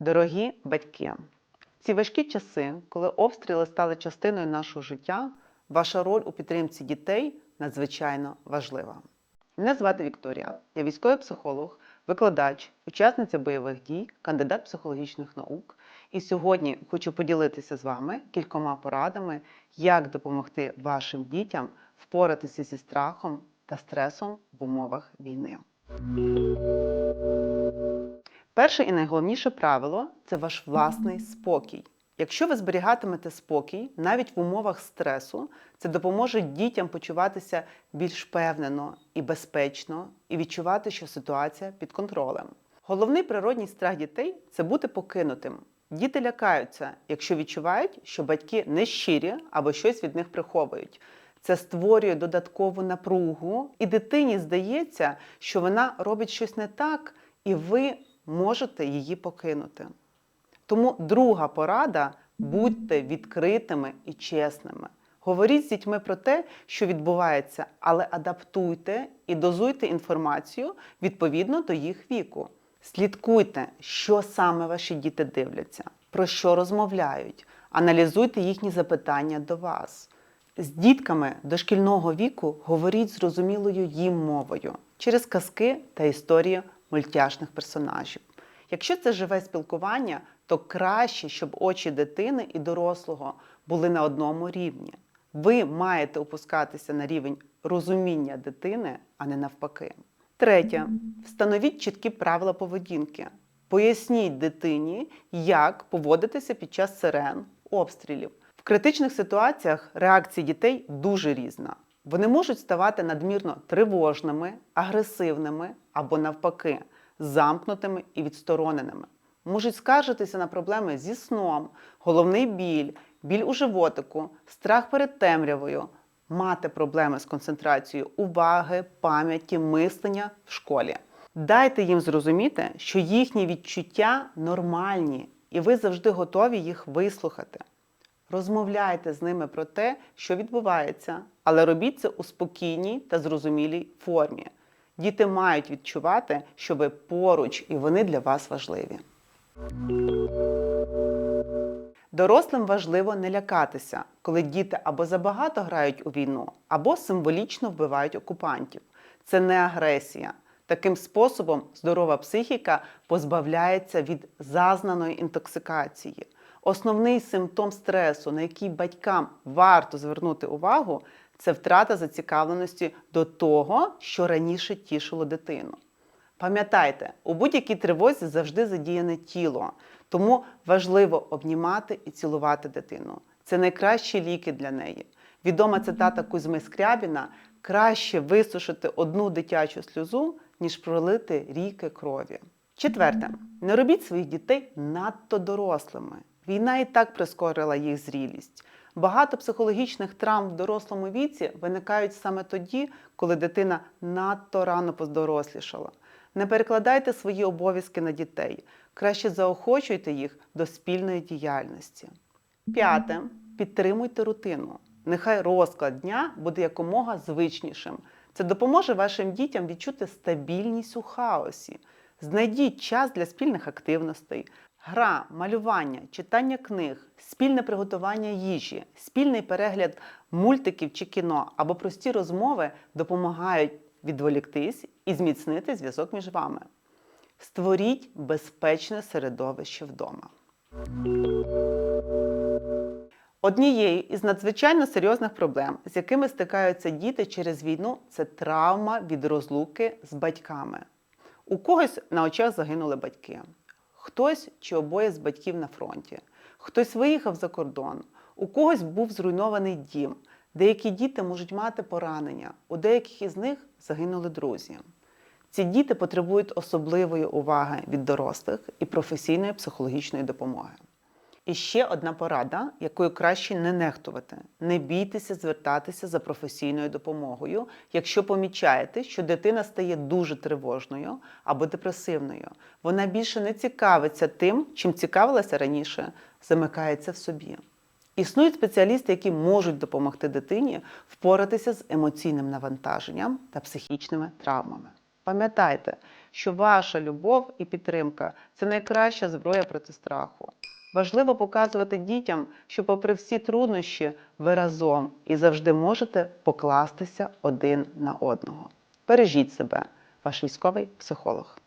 Дорогі батьки, ці важкі часи, коли обстріли стали частиною нашого життя, ваша роль у підтримці дітей надзвичайно важлива. Мене звати Вікторія, я військовий психолог, викладач, учасниця бойових дій, кандидат психологічних наук. І сьогодні хочу поділитися з вами кількома порадами, як допомогти вашим дітям впоратися зі страхом та стресом в умовах війни. Перше і найголовніше правило це ваш власний спокій. Якщо ви зберігатимете спокій, навіть в умовах стресу, це допоможе дітям почуватися більш впевнено і безпечно, і відчувати, що ситуація під контролем. Головний природній страх дітей це бути покинутим. Діти лякаються, якщо відчувають, що батьки нещирі або щось від них приховують. Це створює додаткову напругу, і дитині здається, що вона робить щось не так, і ви можете її покинути. Тому друга порада будьте відкритими і чесними. Говоріть з дітьми про те, що відбувається, але адаптуйте і дозуйте інформацію відповідно до їх віку. Слідкуйте, що саме ваші діти дивляться, про що розмовляють, аналізуйте їхні запитання до вас. З дітками дошкільного віку говоріть зрозумілою їм мовою через казки та історії мультяшних персонажів. Якщо це живе спілкування, то краще, щоб очі дитини і дорослого були на одному рівні. Ви маєте опускатися на рівень розуміння дитини, а не навпаки. Третє. Встановіть чіткі правила поведінки. Поясніть дитині, як поводитися під час сирен, обстрілів. Критичних ситуаціях реакція дітей дуже різна. Вони можуть ставати надмірно тривожними, агресивними або навпаки, замкнутими і відстороненими. Можуть скаржитися на проблеми зі сном, головний біль, біль у животику, страх перед темрявою, мати проблеми з концентрацією уваги, пам'яті, мислення в школі. Дайте їм зрозуміти, що їхні відчуття нормальні, і ви завжди готові їх вислухати. Розмовляйте з ними про те, що відбувається, але робіть це у спокійній та зрозумілій формі. Діти мають відчувати, що ви поруч і вони для вас важливі. Дорослим важливо не лякатися, коли діти або забагато грають у війну, або символічно вбивають окупантів. Це не агресія. Таким способом здорова психіка позбавляється від зазнаної інтоксикації. Основний симптом стресу, на який батькам варто звернути увагу, це втрата зацікавленості до того, що раніше тішило дитину. Пам'ятайте, у будь-якій тривозі завжди задіяне тіло, тому важливо обнімати і цілувати дитину. Це найкращі ліки для неї. Відома цитата Кузьми Скрябіна: краще висушити одну дитячу сльозу, ніж пролити ріки крові. Четверте, не робіть своїх дітей надто дорослими. Війна і так прискорила їх зрілість. Багато психологічних травм в дорослому віці виникають саме тоді, коли дитина надто рано поздорослішала. Не перекладайте свої обов'язки на дітей, краще заохочуйте їх до спільної діяльності. П'яте. Підтримуйте рутину. Нехай розклад дня буде якомога звичнішим. Це допоможе вашим дітям відчути стабільність у хаосі. Знайдіть час для спільних активностей, гра, малювання, читання книг, спільне приготування їжі, спільний перегляд мультиків чи кіно або прості розмови допомагають відволіктись і зміцнити зв'язок між вами. Створіть безпечне середовище вдома. Однією із надзвичайно серйозних проблем, з якими стикаються діти через війну, це травма від розлуки з батьками. У когось на очах загинули батьки, хтось чи обоє з батьків на фронті, хтось виїхав за кордон, у когось був зруйнований дім. Деякі діти можуть мати поранення, у деяких із них загинули друзі. Ці діти потребують особливої уваги від дорослих і професійної психологічної допомоги. І ще одна порада, якою краще не нехтувати: не бійтеся звертатися за професійною допомогою, якщо помічаєте, що дитина стає дуже тривожною або депресивною. Вона більше не цікавиться тим, чим цікавилася раніше, замикається в собі. Існують спеціалісти, які можуть допомогти дитині впоратися з емоційним навантаженням та психічними травмами. Пам'ятайте, що ваша любов і підтримка це найкраща зброя проти страху. Важливо показувати дітям, що, попри всі труднощі, ви разом і завжди можете покластися один на одного. Бережіть себе, ваш військовий психолог.